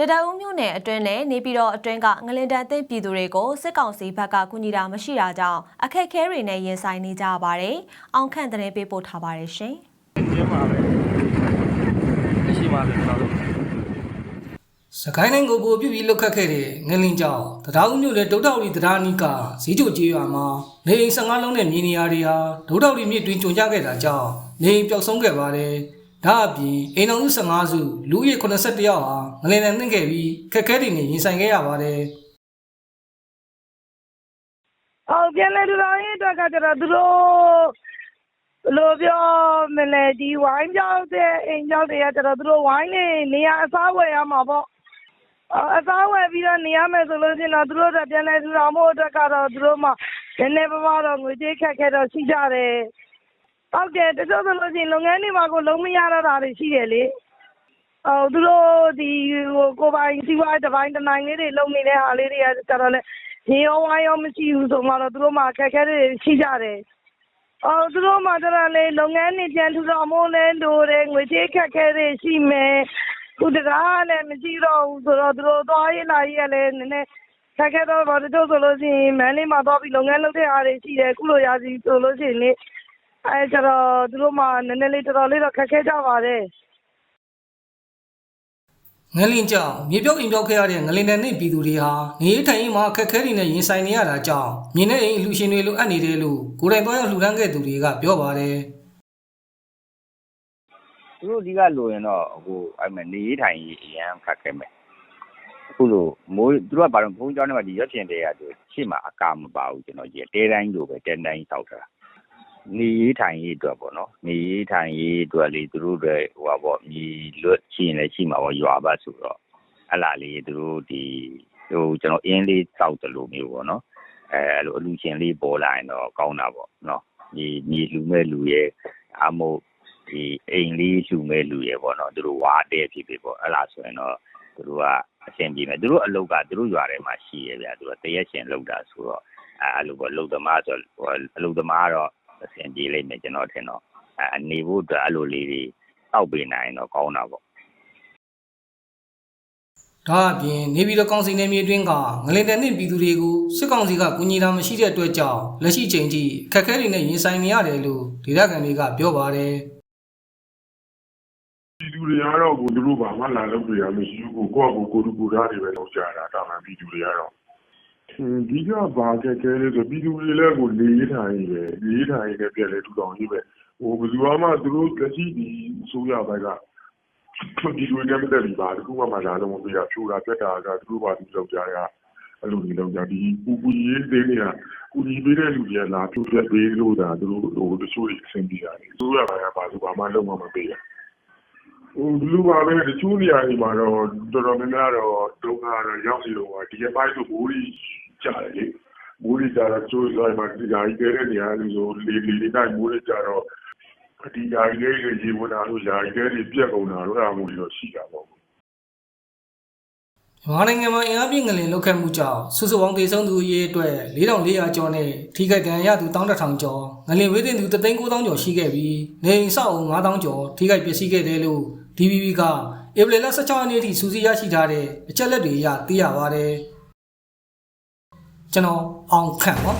တတအုံမြို့နယ်အတွင်းနဲ့နေပြည်တော်အတွင်းကငလင်တန်အသင့်ပြည်သူတွေကိုစစ်ကောင်စီဘက်ကကူညီတာမရှိတာကြောင့်အခက်အခဲတွေနဲ့ရင်ဆိုင်နေကြရပါတယ်။အောင်ခန့်သတင်းပေးပို့ထားပါတယ်ရှင်။ကျင်းပါပဲအရှိပါပဲကျွန်တော်တို့စကိုင်းတိုင်းကိုပိုပြုပြီးလှုပ်ခတ်ခဲ့တဲ့ငလင်ကြောင့်တရားဦးမြို့နယ်ဒုတ်တောက်ရီတရားနီးကဈေးချိုကြီးရွာမှာနေအိမ်15လုံးနဲ့မြေနေရာတွေဟာဒုတ်တောက်ရီမြစ်တွင်ကျုံကျခဲ့တာကြောင့်နေအိမ်ပျောက်ဆုံးခဲ့ပါတယ်။ ဒါအပြင်အိမ်တော်စု15စုလူဦးရေ81ယောက်ဟာငလင်နဲ့နှင့်ခဲ့ပြီးခက်ခဲတွေနဲ့ရင်ဆိုင်ခဲ့ရပါတယ်။အော်ပြန်လဲထူထောင်ရေးအတွက်ကကျတော့သူတို့ဘယ်လိုပြောမလဲဒီဝိုင်းပြောက်တဲ့အိမ်ပြောက်တွေကကျတော့သူတို့ဝိုင်းနေနေရအစားဝယ်ရမှာပေါ့အော်အစားဝယ်ပြီးတော့နေရမယ်ဆိုလို့ရှိရင်တော့သူတို့အတွက်ပြန်လဲထူထောင်ဖို့အတွက်ကတော့သူတို့မှနည်းနည်းပါးပါးတော့ငွေကြေးခက်ခဲတော့ရှိကြတယ် ဟုတ်တယ်တချို့ဆိုလို့ရှိရင်လုပ်ငန်းတွေမှာကိုလုံးမရတော့တာတွေရှိတယ်လေအော်သူတို့ဒီဟိုကိုယ်ပိုင်စီးပွားရေးတစ်ပိုင်းတစ်နိုင်လေးတွေလုပ်နေတဲ့ဟာလေးတွေကကျတော့လေရေရောဝါရောမရှိဘူးဆိုမှတော့သူတို့မှအခက်အခဲတွေရှိကြတယ်။အော်သူတို့မှကျတော့လေလုပ်ငန်းတွေပြန်ထူထောင်ဖို့လဲလိုတယ်ငွေကြေးခက်ခဲတွေရှိမယ်။ခုတကားလည်းမရှိတော့ဘူးဆိုတော့သူတို့သွားရေးလာရေးကလည်းနည်းနည်းခက်ခဲတော့ဗောတချို့ဆိုလို့ရှိရင်မန်းလေးမှာသွားပြီးလုပ်ငန်းလုပ်တဲ့အားတွေရှိတယ်ခုလိုရာစီဆိုလို့ရှိရင်လေ အဲကျတော့သူတို့မှနည်းနည်းလေးတော်တော်လေးတော့ခက်ခဲကြပါတယ်။ငလင်ကြောင့်မြေပြောက်အိမ်ပြောက်ခဲ့ရတဲ့ငလင်တဲ့နှင့်ပြည်သူတွေဟာနေထိုင်ရေးမှာအခက်အခဲတွေနဲ့ရင်ဆိုင်နေရတာကြောင့်မြင်းနဲ့အိမ်အလူရှင်တွေလိုအပ်နေတယ်လို့ကိုယ်တိုင်သွားရောက်လှူဒန်းခဲ့သူတွေကပြောပါတယ်။သူတို့ဒီကလိုရင်တော့ဟိုအဲ့မဲ့နေရေးထိုင်ရေးအရန်ခက်ခဲမယ်အခုလိုမိုးသူတို့ကဘာလို့ဘုံကျောင်းထဲမှာဒီရွက်ပြင်တွေကသူရှေ့မှာအကာမပါဘူးကျွန်တော်ကြီးတဲတိုင်းလိုပဲတဲတိုင်းတောက်တာ နေရေးထိုင်ရေးအတွက်ပေါ့နော်နေရေးထိုင်ရေးအတွက်လေသူတို့တွေဟိုပါပေါ့မြေလွတ်ရှိရင်လည်းရှိမှာပေါ့ရွာဘတ်ဆိုတော့အဲ့လာလေးသူတို့ဒီဟိုကျွန်တော်အင်းလေးတောက်တယ်လို့မျိုးပေါ့နော်အဲအဲ့လိုအလူရှင်လေးပေါ်လာရင်တော့ကောင်းတာပေါ့နော်မြေမြေလူမဲ့လူရဲ့အမို့ဒီအိမ်လေးလှူမဲ့လူရယ်ပေါ့နော်သူတို့ဝါတဲ့ဖြစ်ဖြစ်ပေါ့အဲ့လားဆိုရင်တော့သူတို့ကအဆင်ပြေမယ်သူတို့အလုပ်ကသူတို့ရွာထဲမှာရှိရဗျာသူကတရက်ရှင်လောက်တာဆိုတော့အဲအဲ့လိုပေါ့လုံသမားဆိုဟိုအလုပ်သမားတော့ အဆင်ပြေလိမ့်မယ်ကျွန်တော်ထင်တော့အဲအနေဖို့အတွက်အဲ့လိုလေးတွေတောက်ပေးနိုင်တော့ကောင်းတာပေါ့ဒါအပြင်နေပြည်တော်ကောင်စီနယ်မြေအတွင်းကငလင်တဲ့နှင့်ပြည်သူတွေကိုစစ်ကောင်စီကကူညီတာမရှိတဲ့အတွက်ကြောင့်လက်ရှိချိန်ထိအခက်အခဲတွေနဲ့ရင်ဆိုင်နေရတယ်လို့ဒေသခံတွေကပြောပါတယ်ပြည်သူတွေကတော့ကိုသူတို့ဘာမှလာလို့ပြရမရှိဘူးကိုကိုယ့်အကိုကိုယ်သူကိုယ်သားတွေပဲလုပ်ကြတာတာမှန်ပြည်သူတွေကတော့ အင်းဒီကဘာကဲကဲလဲဆို ပြည်သူတွေလည်းကိုနေထိုင်ပဲ နေထိုင်နေပြက်လဲထူထောင်ရေးပဲဟိုဘယ်သူမှ သူတို့ လက်ရှိ ဒီဆိုရဘက်ကပြည်သူတွေနဲ့မတက်ပြီးပါတခုမှမလာလို့မပြရဖြိုးတာပြက်တာကသူတို့ဘာသူလုပ်ကြရအဲ့လိုတွေလုပ်ကြ ဒီပူပူရေးသေးနေတာကူညီပေးတဲ့လူတွေက လာဖြိုးပြက်ပေးလို့ဒါသူတို့ဟိုတချို့အဆင်ပြေရတယ်ဆိုရဘက်ကဘာသူဘာမှ လုပ်မှ မပေးရ ဟိုဒီလိုပါပဲတချို့နေရာတွေမှာတော့တော်တော်များများတော့ဒုက္ခတော့ရောက်နေတော့ဒီအပိုင်းဆိုမိုးကြီးကြတယ်လေမိုးကြီးကြတော့ချိုးဆိုင်မှာဒီဟာကြီးတဲ့နေရာလူဆိုလေလေလေးတိုင်းမိုးကြီးကြတော့ဒီဟာကြီးလေးရေဝင်လာလို့ယာကြီးတွေပြက်ကုန်တာတော့အမှုတွေတော့ရှိတာပေါ့ မြန်မာနိုင်ငံမှာအင်အားပြင်းငလင်လောက်ခတ်မှုကြောင့်စုစုပေါင်းဒေဆုံးသူအရေးအတွက်4400ကျော်နဲ့ထိခိုက်ဒဏ်ရာရသူ11000ကျော်ငလင်ဝေးတင်သူ39000ကျော်ရှိခဲ့ပြီးနေအိမ်ဆောက်အုံ9000ကျော်ထိခိုက်ပျက်စီးခဲ့တယ်လို့ DBB ကဧပြီလ16ရက်နေ့ထိစူးစီးရရှိထားတဲ့အချက်လက်တွေအရသိရပါတယ်ကျွန်တော်အောင်ခန့်ပါ